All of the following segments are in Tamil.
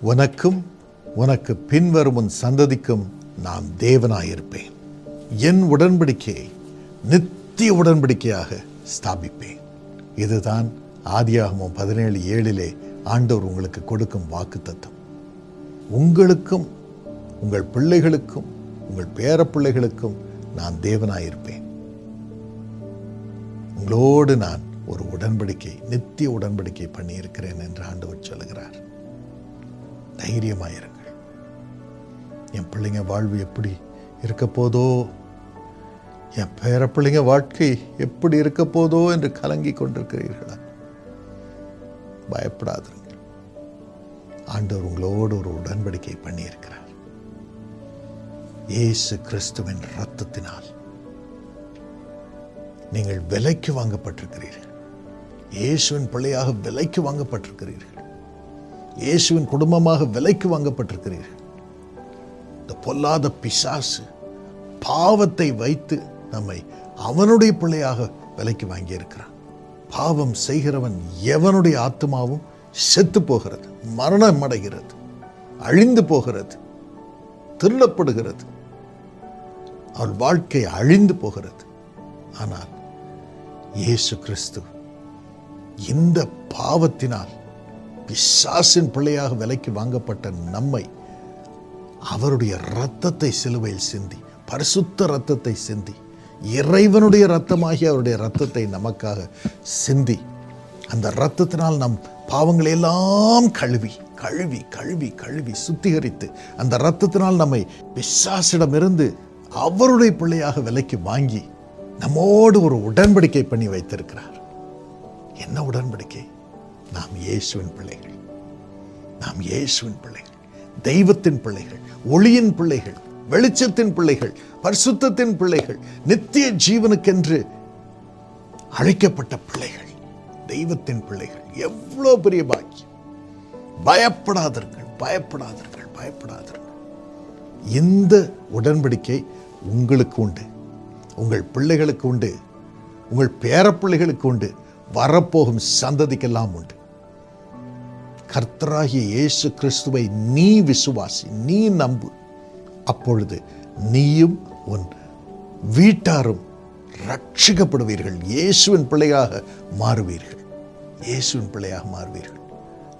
உனக்கும் உனக்கு பின்வரும் உன் சந்ததிக்கும் நான் தேவனாயிருப்பேன். என் உடன்படிக்கையை நித்திய உடன்படிக்கையாக ஸ்தாபிப்பேன். இதுதான் ஆதியாகமும் பதினேழு ஏழிலே ஆண்டவர் உங்களுக்கு கொடுக்கும் வாக்கு உங்களுக்கும் உங்கள் பிள்ளைகளுக்கும் உங்கள் பேரப்பிள்ளைகளுக்கும் நான் தேவனாயிருப்பேன். உங்களோடு நான் ஒரு உடன்படிக்கை நித்திய உடன்படிக்கை பண்ணியிருக்கிறேன் என்று ஆண்டவர் தைரியமாயிருங்கள். என் பிள்ளைங்க வாழ்வு எப்படி இருக்க போதோ என் பேர பிள்ளைங்க வாழ்க்கை எப்படி இருக்க போதோ என்று கலங்கி கொண்டிருக்கிறீர்களா? பயப்படாதிருங்கள். ஆண்டவர் உங்களோடு ஒரு உடன்படிக்கை பண்ணியிருக்கிறார். இயேசு கிறிஸ்துவின் ரத்தத்தினால் நீங்கள் விலைக்கு வாங்கப்பட்டிருக்கிறீர்கள். இயேசுவின் பிள்ளையாக விலைக்கு வாங்கப்பட்டிருக்கிறீர்கள். இயேசுவின் குடும்பமாக விலைக்கு வாங்கப்பட்டிருக்கிறீர்கள். இந்த பொல்லாத பிசாசு பாவத்தை வைத்து நம்மை அவனுடைய பிள்ளையாக விலைக்கு வாங்கியிருக்கிறான். பாவம் செய்கிறவன் எவனுடைய ஆத்மாவும் செத்து போகிறது மரணம் அடைகிறது அழிந்து போகிறது திருடப்படுகிறது. அவள் வாழ்க்கை அழிந்து போகிறது. ஆனால் இயேசு கிறிஸ்து இந்த பாவத்தினால் பிசாசின் பிள்ளையாக விலைக்கு வாங்கப்பட்ட நம்மை அவருடைய இரத்தத்தை சிலுவையில் சிந்தி பரிசுத்த இரத்தத்தை சிந்தி இறைவனுடைய இரத்தமாகி அவருடைய இரத்தத்தை நமக்காக சிந்தி அந்த இரத்தத்தினால் நம் பாவங்களை எல்லாம் கழுவி கழுவி கழுவி கழுவி சுத்திகரித்து அந்த இரத்தத்தினால் நம்மை பிசாசிடமிருந்து அவருடைய பிள்ளையாக விலைக்கு வாங்கி நம்மோடு ஒரு உடன்படிக்கை பண்ணி வைத்திருக்கிறார். என்ன உடன்படிக்கை? நாம் இயேசுவின் பிள்ளைகள். நாம் இயேசுவின் பிள்ளைகள். தெய்வத்தின் பிள்ளைகள் ஒளியின் பிள்ளைகள் வெளிச்சத்தின் பிள்ளைகள் பரிசுத்தத்தின் பிள்ளைகள் நித்திய ஜீவனுக்கென்று அழைக்கப்பட்ட பிள்ளைகள் தெய்வத்தின் பிள்ளைகள். எவ்வளோ பெரிய பாக்கியம். பயப்படாதீர்கள் பயப்படாதீர்கள் பயப்படாதீர்கள். இந்த உடன்படிக்கை உங்களுக்கு உண்டு. உங்கள் பிள்ளைகளுக்கு உண்டு. உங்கள் பேரப்பிள்ளைகளுக்கு உண்டு. வரப்போகும் சந்ததிக்கெல்லாம் உண்டு. கர்த்தராகிய இயேசு கிறிஸ்துவை நீ விசுவாசி நீ நம்பு. அப்பொழுது நீயும் உன் வீட்டாரும் ரட்சிக்கப்படுவீர்கள் இயேசுவின் பிள்ளையாக மாறுவீர்கள். இயேசுவின் பிள்ளையாக மாறுவீர்கள்.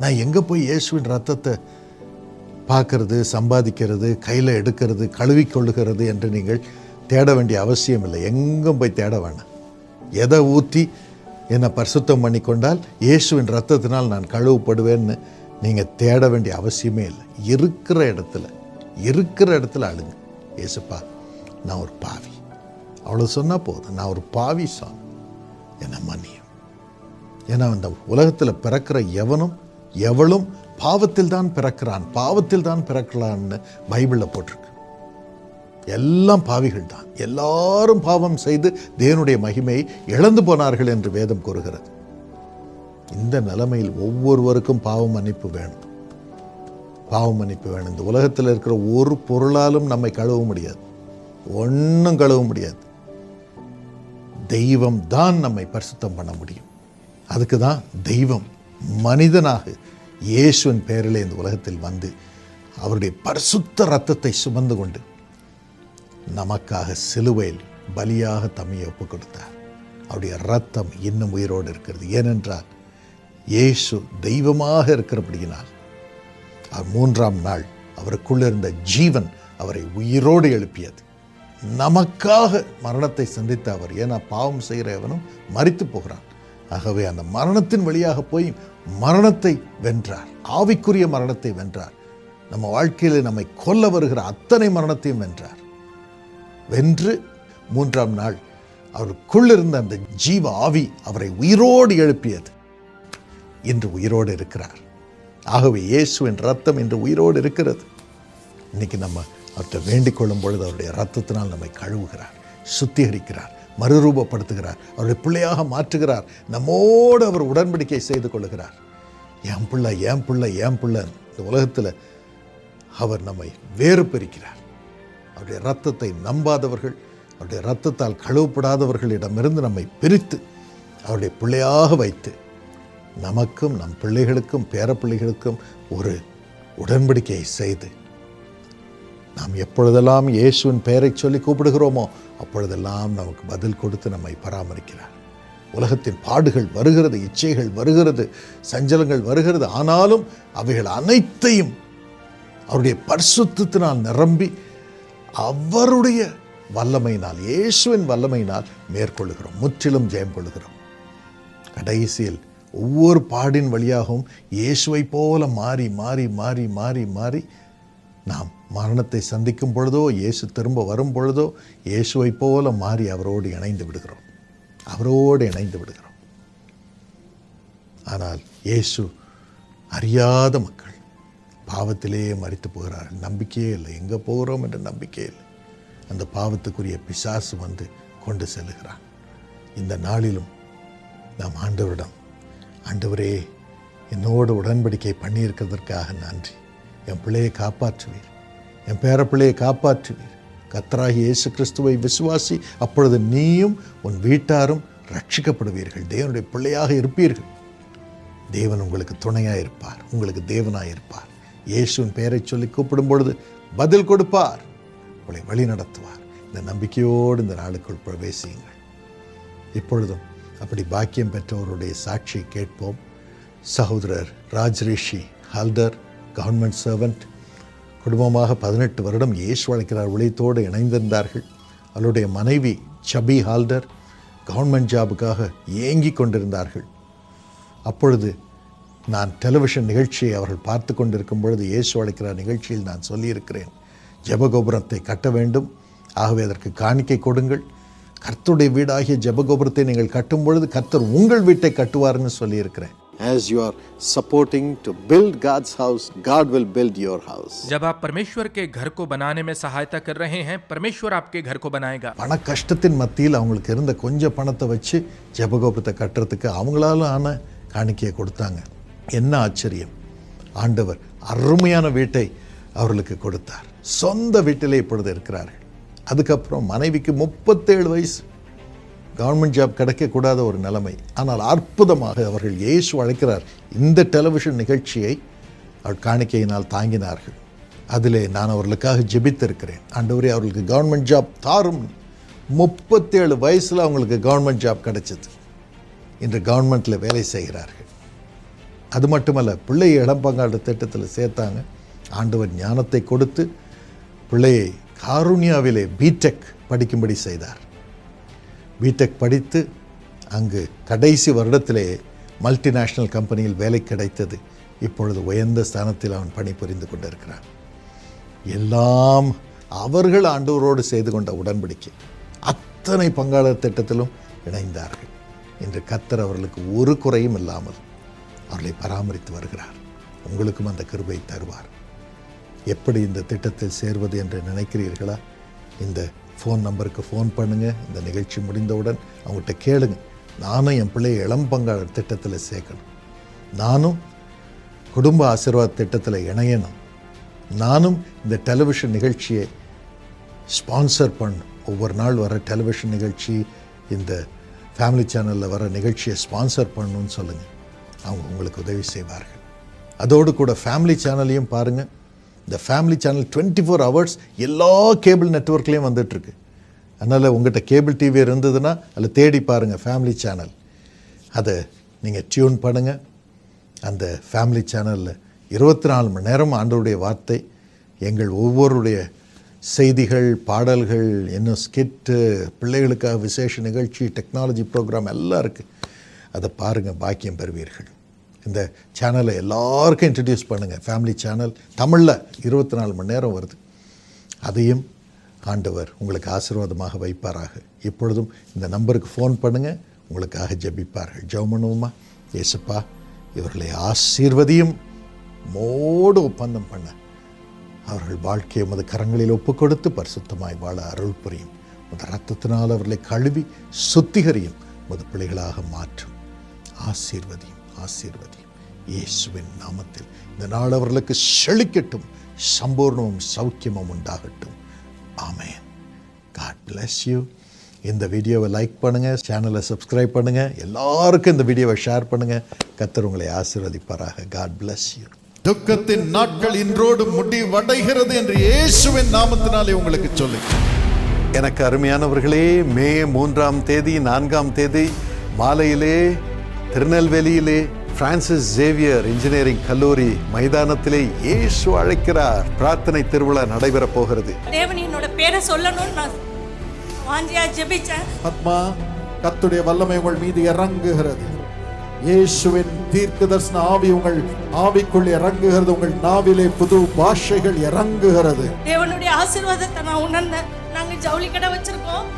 நான் எங்கே போய் இயேசுவின் ரத்தத்தை பார்க்கறது சம்பாதிக்கிறது கையில் எடுக்கிறது கழுவிக்கொள்ளுகிறது என்று நீங்கள் தேட வேண்டிய அவசியம் இல்லை. எங்கும் போய் தேட வேணாம். எதை ஊற்றி என்னை பரிசுத்தம் பண்ணி கொண்டால் இயேசுவின் ரத்தத்தினால் நான் கழுவப்படுவேன்னு நீங்கள் தேட வேண்டிய அவசியமே இல்லை. இருக்கிற இடத்துல இருக்கிற இடத்துல அழுங்க. ஏசுப்பா நான் ஒரு பாவி. அவ்வளோ சொன்னால் போதும். நான் ஒரு பாவி சாமி. என்னை மன்னியும். ஏன்னா இந்த உலகத்தில் பிறக்கிற எவனும் எவளும் பாவத்தில் தான் பிறக்கிறான். பாவத்தில் தான் பிறக்கலான்னு பைபிளில் போட்டிருக்கு. எல்லாம் பாவிகள் தான் எல்லாரும் பாவம் செய்து தேவனுடைய மகிமையை இழந்து போனார்கள் என்று வேதம் கூறுகிறது. இந்த நிலைமையில் ஒவ்வொருவருக்கும் பாவம் மன்னிப்பு வேணும். பாவம் மன்னிப்பு வேணும். இந்த உலகத்தில் இருக்கிற ஒரு பொருளாலும் நம்மை கழுவ முடியாது. ஒன்றும் கழுவ முடியாது. தெய்வம் தான் நம்மை பரிசுத்தம் பண்ண முடியும். அதுக்கு தான் தெய்வம் மனிதனாக இயேசுவின் பெயரிலே இந்த உலகத்தில் வந்து அவருடைய பரிசுத்த ரத்தத்தை சுமந்து கொண்டு நமக்காக சிலுவையில் பலியாக தம்மையை ஒப்பு கொடுத்தார் அவருடைய ரத்தம் இன்னும் உயிரோடு இருக்கிறது. ஏனென்றால் இயேசு தெய்வமாக இருக்கிறபடியினால் அவர் மூன்றாம் நாள் அவருக்குள்ள இருந்த ஜீவன் அவரை உயிரோடு எழுப்பியது. நமக்காக மரணத்தை சந்தித்த அவர் ஏன்னா பாவம் செய்கிற எவனும் மறித்து போகிறான். ஆகவே அந்த மரணத்தின் வழியாக போய் மரணத்தை வென்றார். ஆவிக்குரிய மரணத்தை வென்றார். நம்ம வாழ்க்கையில் நம்மை கொல்ல வருகிற அத்தனை மரணத்தையும் வென்றார். வென்று மூன்றாம் நாள் அவருக்குள் இருந்த அந்த ஜீவ ஆவி அவரை உயிரோடு எழுப்பியது. இன்று உயிரோடு இருக்கிறார். ஆகவே இயேசுவின் ரத்தம் இன்று உயிரோடு இருக்கிறது. இன்னைக்கு நம்ம அவர்கிட்ட வேண்டிக் கொள்ளும் பொழுது அவருடைய ரத்தத்தினால் நம்மை கழுவுகிறார் சுத்திகரிக்கிறார் மறுரூபப்படுத்துகிறார் அவருடைய பிள்ளையாக மாற்றுகிறார் நம்மோடு அவர் உடன்படிக்கை செய்து கொள்கிறார். என் பிள்ளை என் பிள்ளை என் பிள்ளை இந்த உலகத்தில் அவர் நம்மை வேறு பிரிக்கிறார் அவருடைய ரத்தத்தை நம்பாதவர்கள் அவருடைய ரத்தத்தால் கழுவப்படாதவர்களிடமிருந்து நம்மை பிரித்து அவருடைய பிள்ளையாக வைத்து நமக்கும் நம் பிள்ளைகளுக்கும் பேரப்பிள்ளைகளுக்கும் ஒரு உடன்படிக்கையை செய்து நாம் எப்பொழுதெல்லாம் இயேசுவின் பெயரை சொல்லி கூப்பிடுகிறோமோ அப்பொழுதெல்லாம் நமக்கு பதில் கொடுத்து நம்மை பராமரிக்கிறார். உலகத்தின் பாடுகள் வருகிறது இச்சைகள் வருகிறது சஞ்சலங்கள் வருகிறது. ஆனாலும் அவைகள் அனைத்தையும் அவருடைய பரிசுத்தினால் நிரம்பி அவருடைய வல்லமையினால் இயேசுவின் வல்லமையினால் மேற்கொள்ளுகிறோம் முற்றிலும் ஜெயம் கொள்ளுகிறோம். கடைசியில் ஒவ்வொரு பாடின் வழியாகவும் இயேசுவை போல மாறி மாறி மாறி மாறி மாறி நாம் மரணத்தை சந்திக்கும் பொழுதோ இயேசு திரும்ப வரும் பொழுதோ இயேசுவை போல மாறி அவரோடு இணைந்து விடுகிறோம். அவரோடு இணைந்து விடுகிறோம். ஆனால் இயேசு அறியாத மக்கள். பாவத்திலேயே மறித்து போகிறார்கள். நம்பிக்கையே இல்லை. எங்கே போகிறோம் என்ற நம்பிக்கை இல்லை. அந்த பாவத்துக்குரிய பிசாசு வந்து கொண்டு செல்லுகிறான். இந்த நாளிலும் நாம் ஆண்டவரிடம் ஆண்டவரே என்னோடு உடன்படிக்கை பண்ணியிருக்கிறதற்காக நன்றி. என் பிள்ளையை காப்பாற்றுவீர். என் பேரப்பிள்ளையை காப்பாற்றுவீர். கத்தராகி இயேசு கிறிஸ்துவை விசுவாசி அப்பொழுது நீயும் உன் வீட்டாரும் ரட்சிக்கப்படுவீர்கள் தேவனுடைய பிள்ளையாக இருப்பீர்கள். தேவன் உங்களுக்கு துணையாக இருப்பார் உங்களுக்கு தேவனாக இருப்பார் இயேசுவின் பெயரை சொல்லி கூப்பிடும் பொழுது பதில் கொடுப்பார். உங்களை வழி நடத்துவார். இந்த நம்பிக்கையோடு இந்த நாளுக்குள் பிரவேசியுங்கள். இப்பொழுதும் அப்படி பாக்கியம் பெற்றவருடைய சாட்சியை கேட்போம். சகோதரர் ராஜ்ரிஷி ஹல்தர் கவர்மெண்ட் சர்வெண்ட் குடும்பமாக பதினெட்டு வருடம் இயேசு வழக்கிறார் உழைத்தோடு இணைந்திருந்தார்கள். அவருடைய மனைவி சபி ஹால்டர் கவர்மெண்ட் ஜாபுக்காக ஏங்கி கொண்டிருந்தார்கள். அப்பொழுது நான் டெலிவிஷன் நிகழ்ச்சியை அவர்கள் பார்த்து கொண்டிருக்கும் பொழுது இயேசு அழைக்கிறார் நிகழ்ச்சியில் நான் சொல்லியிருக்கிறேன் ஜெபகோபுரத்தை கட்ட வேண்டும் ஆகவே அதற்கு காணிக்கை கொடுங்கள் கர்த்தருடைய வீடாகிய ஜெபகோபுரத்தை நீங்கள் கட்டும் பொழுது கர்த்தர் உங்கள் வீட்டை கட்டுவார்னு சொல்லியிருக்கிறேன் As you are supporting to build God's house, God will build your house. जब आप परमेश्वर के घर को बनाने में सहायता कर रहे हैं परमेश्वर आपके घर को बनाएगा பண கஷ்டத்தின் மத்தியில் அவங்களுக்கு இருந்த கொஞ்சம் பணத்தை வச்சு ஜெபகோபுரத்தை கட்டுறதுக்கு அவங்களால ஆன காணிக்கையை கொடுத்தாங்க என்ன ஆச்சரியம். ஆண்டவர் அருமையான வீட்டை அவர்களுக்கு கொடுத்தார். சொந்த வீட்டிலே இப்பொழுது இருக்கிறார்கள். அதுக்கப்புறம் மனைவிக்கு முப்பத்தேழு வயசு. கவர்மெண்ட் ஜாப் கிடைக்கக்கூடாத ஒரு நிலைமை. ஆனால் அற்புதமாக அவர்கள் இயேசு அழைக்கிறார். இந்த டெலிவிஷன் நிகழ்ச்சியை அவர் காணிக்கையினால் தாங்கினார்கள். அதிலே நான் அவர்களுக்காக ஜெபித்திருக்கிறேன். ஆண்டவரே அவர்களுக்கு கவர்மெண்ட் ஜாப் தாரும். முப்பத்தேழு வயசில் அவங்களுக்கு கவர்மெண்ட் ஜாப் கிடைச்சது. இன்று கவர்மெண்ட்டில் வேலை செய்கிறார்கள். அது மட்டுமல்ல பிள்ளையை இடம் பங்காடு திட்டத்தில் சேர்த்தாங்க. ஆண்டவர் ஞானத்தை கொடுத்து பிள்ளையை காருண்யாவிலே பிடெக் படிக்கும்படி செய்தார். பிடெக் படித்து அங்கு கடைசி வருடத்திலே மல்டிநேஷ்னல் கம்பெனியில் வேலை கிடைத்தது. இப்பொழுது உயர்ந்த ஸ்தானத்தில் அவன் பணிபுரிந்து கொண்டிருக்கிறான். எல்லாம் அவர்கள் ஆண்டவரோடு செய்து கொண்ட உடன்படிக்கை. அத்தனை பங்காளர் திட்டத்திலும் இணைந்தார்கள். இன்று கத்தர் அவர்களுக்கு ஒரு குறையும் இல்லாமல் அவர்களை பராமரித்து வருகிறார். உங்களுக்கும் அந்த கிருபை தருவார். எப்படி இந்த திட்டத்தில் சேர்வது என்று நினைக்கிறீர்களா? இந்த ஃபோன் நம்பருக்கு ஃபோன் பண்ணுங்கள் இந்த நிகழ்ச்சி முடிந்தவுடன் அவங்ககிட்ட கேளுங்க. நானும் என் பிள்ளையை இளம் பங்காளர் திட்டத்தில் சேர்க்கணும். நானும் குடும்ப ஆசீர்வாத திட்டத்தில் இணையணும். நானும் இந்த டெலிவிஷன் நிகழ்ச்சியை ஸ்பான்சர் பண்ணும் ஒவ்வொரு நாள் வர டெலிவிஷன் நிகழ்ச்சி இந்த ஃபேமிலி சேனலில் வர நிகழ்ச்சியை ஸ்பான்சர் பண்ணணும்னு சொல்லுங்கள் அவங்க உங்களுக்கு உதவி செய்வார்கள். அதோடு கூட ஃபேமிலி சேனலையும் பாருங்கள் இந்த family channel twenty four hours எல்லா கேபிள் நெட்ஒர்க்லேயும் வந்துட்டுருக்கு. அதனால் உங்கள்கிட்ட கேபிள் டிவி இருந்ததுன்னா அதில் தேடி பாருங்கள் ஃபேமிலி சேனல் அதை நீங்கள் டியூன் பண்ணுங்கள் அந்த ஃபேமிலி சேனலில் இருபத்தி நாலு மணி நேரம் ஆண்டவருடைய வார்த்தை எங்கள் ஒவ்வொருடைய செய்திகள் பாடல்கள் இன்னும் ஸ்கிட்டு பிள்ளைகளுக்காக விசேஷ நிகழ்ச்சி டெக்னாலஜி ப்ரோக்ராம் எல்லாம் இருக்குது அதை பாருங்கள் பாக்கியம் பெறுவீர்கள். இந்த சேனலை எல்லாருக்கும் இன்ட்ரடியூஸ் பண்ணுங்கள் ஃபேமிலி சேனல் தமிழில் இருபத்தி நாலு மணி நேரம் வருது. அதையும் ஆண்டவர் உங்களுக்கு ஆசீர்வாதமாக வைப்பாராக. இப்பொழுதும் இந்த நம்பருக்கு ஃபோன் பண்ணுங்கள் உங்களுக்காக ஜெபிப்பார்கள். ஜெபமனுமா ஏசப்பா இவர்களை ஆசீர்வதியும் மோடு ஒப்பந்தம் பண்ண. அவர்கள் வாழ்க்கையை உமது கரங்களில் ஒப்புக்கொடுத்து பரிசுத்தமாய் வாழ அருள் புரியும். உமது ரத்தத்தினால் அவர்களை கழுவி சுத்திகரியும். உமது பிள்ளைகளாக மாற்றும். ஆசீர்வதியும் ஆசீர்வதியும். இயேசுவின் நாமத்தில் இந்த நாள் அவர்களுக்கு செழிக்கட்டும் சம்பூர்ணமும் சௌக்கியமும் உண்டாகட்டும். ஆமேன். காட் bless யூ இந்த வீடியோவை லைக் பண்ணுங்கள் சேனலை சப்ஸ்கிரைப் பண்ணுங்கள் எல்லாருக்கும் இந்த வீடியோவை ஷேர் பண்ணுங்கள் கத்தர் உங்களை ஆசீர்வதிப்பாராக. காட் bless யூ துக்கத்தின் நாட்கள் இன்றோடு முடிவடைகிறது என்று இயேசுவின் நாமத்தினாலே உங்களுக்கு சொல்லி. எனக்கு அருமையானவர்களே மே மூன்றாம் தேதி நான்காம் தேதி மாலையிலே திருநெல்வேலியிலே பிரான்சிஸ் ஜேவியர் இன்ஜினியரிங் கல்லூரி மைதானத்திலே இயேசு அழைக்கிறார். பிரார்த்தனை திருவிழா நடைபெறப் போகிறது. தேவன் என்னோட பேரை சொல்லணும்னு நான் வாஞ்சியா ஜெபிச்சேன். ஆத்மா கத்துடைய வல்லமை உங்கள் மீது இறங்குகிறது. இயேசுவின் தீர்க்க தரிசன ஆவி உங்கள் ஆவிக்குள் இறங்குகிறது. உங்கள் நாவிலே புது பாஷைகள் இறங்குகிறது. தேவனுடைய ஆசீர்வாதத்தை நான் உணர்ந்தேன். நாங்க ஜவுளி கடை வச்சிருக்கோம்.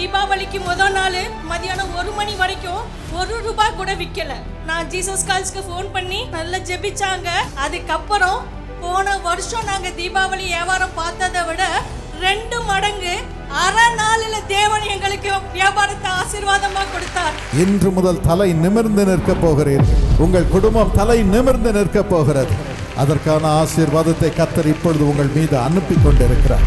தீபாவளிக்கு முதல் நாள் மதியானம் ஒரு மணி வரைக்கும் ஒரு ரூபாய் கூட விற்கல நான் ஜீசஸ் கால்ஸ்க்கு ஃபோன் பண்ணி நல்லா ஜெபிச்சாங்க. அதுக்கப்புறம் போன வருஷம் நாங்கள் தீபாவளி வியாபாரம் பார்த்ததை விட ரெண்டு மடங்கு அரை நாளில் தேவன் எங்களுக்கு வியாபாரத்தை ஆசீர்வாதமாக கொடுத்தார். இன்று முதல் தலை நிமிர்ந்து நிற்க போகிறீர்கள் உங்கள் குடும்பம் தலை நிமிர்ந்து நிற்க போகிறது. அதற்கான ஆசீர்வாதத்தை கத்தர் இப்பொழுது உங்கள் மீது அனுப்பி கொண்டிருக்கிறார்.